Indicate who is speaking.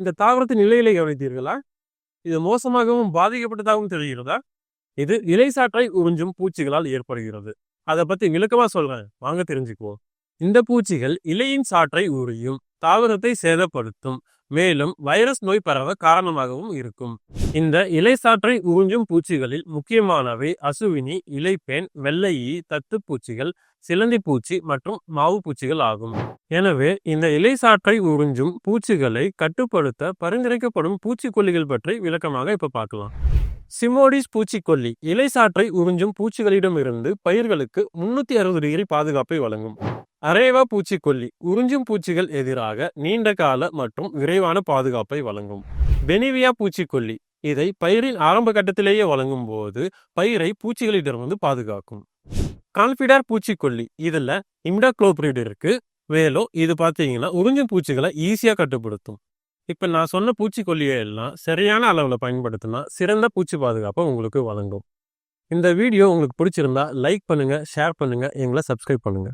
Speaker 1: இந்த தாவரத்தின் நிலையிலே கவனித்தீர்களா? இது மோசமாகவும் பாதிக்கப்பட்டதாகவும் தெரிகிறதா? இது இலை சாற்றை உறிஞ்சும் பூச்சிகளால் ஏற்படுகிறது. அதை பத்தி விளக்கமா சொல்றேன். வாங்க தெரிஞ்சுக்குவோம். இந்த பூச்சிகள் இலையின் சாற்றை உரியும் தாவரத்தை சேதப்படுத்தும் மேலும் வைரஸ் நோய் பரவ காரணமாகவும் இருக்கும். இந்த இலை சாற்றை உறிஞ்சும் பூச்சிகளில் முக்கியமானவை அசுவினி இலைப்பேன் வெள்ளையி தத்துப்பூச்சிகள் சிலந்தி பூச்சி மற்றும் மாவு பூச்சிகள் ஆகும். எனவே இந்த இலை சாற்றை உறிஞ்சும் பூச்சிகளை கட்டுப்படுத்த பரிந்துரைக்கப்படும் பூச்சிக்கொல்லிகள் பற்றி விளக்கமாக இப்ப பார்க்கலாம். சிமோடிஸ் பூச்சிக்கொல்லி இலை சாற்றை உறிஞ்சும் பூச்சிகளிடமிருந்து பயிர்களுக்கு முன்னூத்தி அறுபது டிகிரி பாதுகாப்பை வழங்கும். அரேவா பூச்சிக்கொல்லி. உறிஞ்சும் பூச்சிகள் எதிராக நீண்ட கால மற்றும் விரைவான பாதுகாப்பை வழங்கும். பெனிவியா பூச்சிக்கொல்லி. இதை பயிரின் ஆரம்ப கட்டத்திலேயே வழங்கும் போது பயிரை பூச்சிகளிடமிருந்து பாதுகாக்கும். கால்பிடார் பூச்சிக்கொல்லி. இதில் இம்டாக்ளோப்ரிட் இருக்கு. மேலும் இது பார்த்தீங்கன்னா உறிஞ்சும் பூச்சிகளை ஈஸியாக கட்டுப்படுத்தும். இப்போ நான் சொன்ன பூச்சிக்கொல்லியை எல்லாம் சரியான அளவில் பயன்படுத்தினா சிறந்த பூச்சி பாதுகாப்பை உங்களுக்கு வழங்கும். இந்த வீடியோ உங்களுக்கு பிடிச்சிருந்தா லைக் பண்ணுங்கள் ஷேர் பண்ணுங்கள் எங்களை சப்ஸ்கிரைப் பண்ணுங்கள்